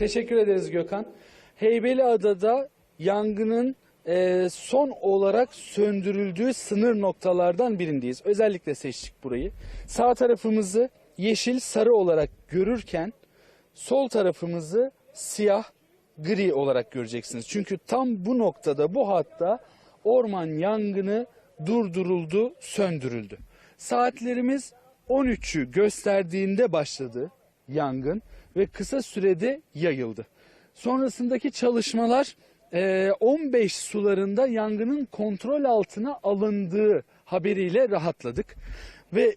Teşekkür ederiz Gökhan. Heybeliada'da yangının e, son olarak söndürüldüğü sınır noktalardan birindeyiz. Özellikle seçtik burayı. Sağ tarafımızı yeşil sarı olarak görürken sol tarafımızı siyah gri olarak göreceksiniz. Çünkü tam bu noktada bu hatta orman yangını durduruldu, söndürüldü. Saatlerimiz 13'ü gösterdiğinde başladı yangın ve kısa sürede yayıldı. Sonrasındaki çalışmalar e, 15 sularında yangının kontrol altına alındığı haberiyle rahatladık. Ve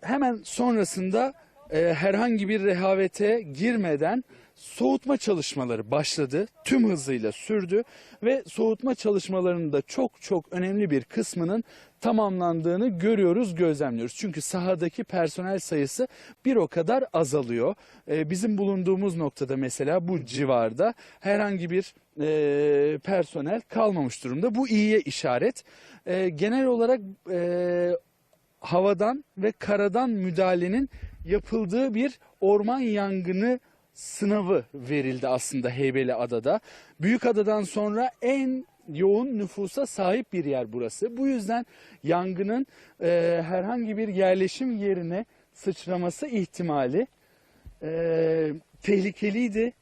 hemen sonrasında e, herhangi bir rehavete girmeden soğutma çalışmaları başladı. Tüm hızıyla sürdü ve soğutma çalışmalarının da çok çok önemli bir kısmının tamamlandığını görüyoruz, gözlemliyoruz. Çünkü sahadaki personel sayısı bir o kadar azalıyor. E, bizim bulunduğumuz noktada mesela bu civarda herhangi bir e, personel kalmamış durumda. Bu iyiye işaret. E, genel olarak e, havadan ve karadan müdahalenin yapıldığı bir orman yangını sınavı verildi aslında Heybeliada'da. Büyükada'dan sonra en yoğun nüfusa sahip bir yer burası. Bu yüzden yangının e, herhangi bir yerleşim yerine sıçraması ihtimali e, tehlikeliydi.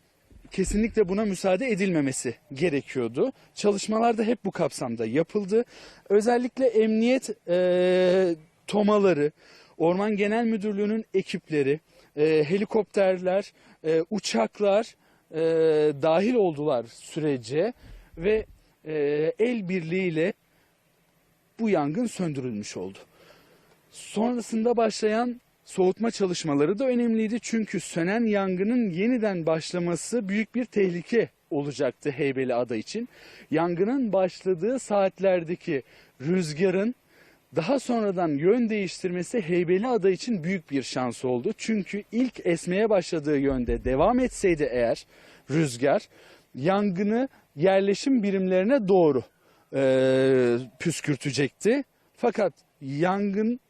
Kesinlikle buna müsaade edilmemesi gerekiyordu. Çalışmalar da hep bu kapsamda yapıldı. Özellikle emniyet e, tomaları, Orman Genel Müdürlüğü'nün ekipleri, e, helikopterler, e, uçaklar e, dahil oldular sürece ve e, el birliğiyle bu yangın söndürülmüş oldu. Sonrasında başlayan soğutma çalışmaları da önemliydi. Çünkü sönen yangının yeniden başlaması büyük bir tehlike olacaktı Heybeliada için. Yangının başladığı saatlerdeki rüzgarın daha sonradan yön değiştirmesi Heybeliada için büyük bir şans oldu. Çünkü ilk esmeye başladığı yönde devam etseydi eğer rüzgar yangını yerleşim birimlerine doğru e, püskürtecekti. Fakat yangın